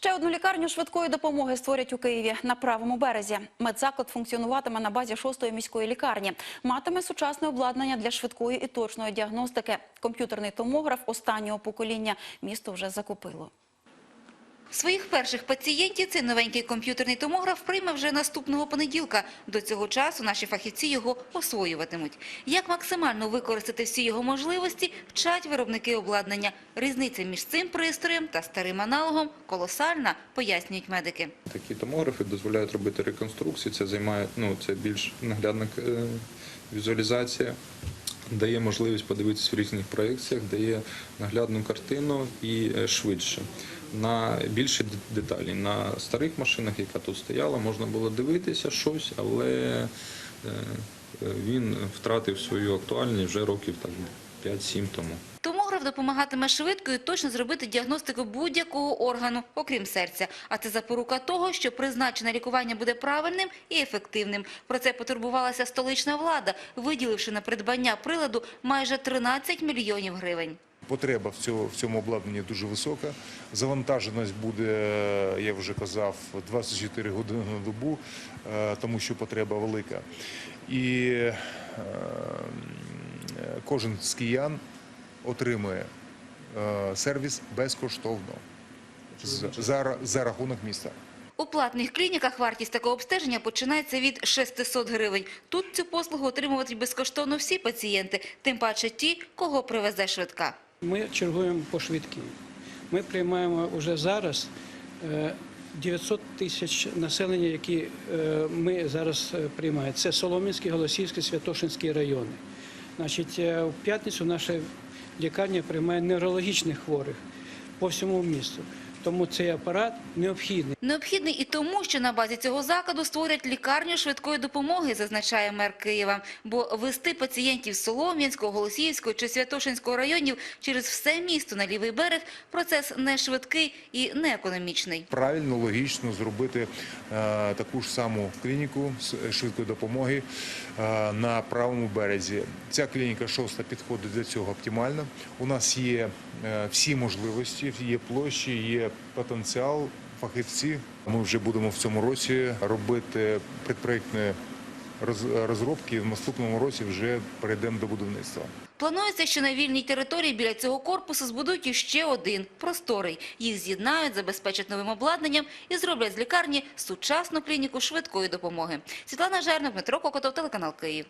Ще одну лікарню швидкої допомоги створять у Києві на правому березі. Медзаклад функціонуватиме на базі шостої міської лікарні. Матиме сучасне обладнання для швидкої і точної діагностики. Комп'ютерний томограф останнього покоління місто вже закупило. Своїх перших пацієнтів цей новенький комп'ютерний томограф прийме вже наступного понеділка. До цього часу наші фахівці його освоюватимуть. Як максимально використати всі його можливості, вчать виробники обладнання. Різниця між цим пристроєм та старим аналогом колосальна, пояснюють медики. Такі томографи дозволяють робити реконструкції. Це займає ну це більш наглядна е, візуалізація, дає можливість подивитися в різних проєкціях, дає наглядну картину і е, швидше. На більше деталі. На старих машинах, яка тут стояла, можна було дивитися щось, але е, е, він втратив свою актуальність вже років так 5-7 тому. Томограф допомагатиме швидко і точно зробити діагностику будь-якого органу, окрім серця. А це запорука того, що призначене лікування буде правильним і ефективним. Про це потурбувалася столична влада, виділивши на придбання приладу майже 13 мільйонів гривень. Потреба в цьому, в цьому обладнанні дуже висока. Завантаженість буде, я вже казав, 24 години на добу, е, тому що потреба велика. І е, кожен з киян отримує е, сервіс безкоштовно за, за рахунок міста. У платних клініках вартість такого обстеження починається від 600 гривень. Тут цю послугу отримуватимуть безкоштовно всі пацієнти, тим паче ті, кого привезе швидка. Ми чергуємо по швидкій. Ми приймаємо вже зараз е, 900 тисяч населення, які е, ми зараз е, приймаємо. Це Солом'янський, Голосівський, Святошинський райони. Значить, е, в п'ятницю наша лікарня приймає неврологічних хворих по всьому місту. Тому цей апарат необхідний. Необхідний і тому, що на базі цього закладу створять лікарню швидкої допомоги, зазначає мер Києва. Бо вести пацієнтів з Солом'янського, Голосіївського чи Святошинського районів через все місто на лівий берег – процес не швидкий і не економічний. Правильно, логічно зробити е, таку ж саму клініку з швидкої допомоги е, на правому березі. Ця клініка шоста підходить для цього оптимально. У нас є е, всі можливості, є площі, є потенціал, фахівці. Ми вже будемо в цьому році робити предпроєктні розробки. В наступному році вже перейдемо до будівництва. Планується, що на вільній території біля цього корпусу збудують іще один – просторий. Їх з'єднають, забезпечать новим обладнанням і зроблять з лікарні сучасну клініку швидкої допомоги. Світлана Кокотов, телеканал Київ.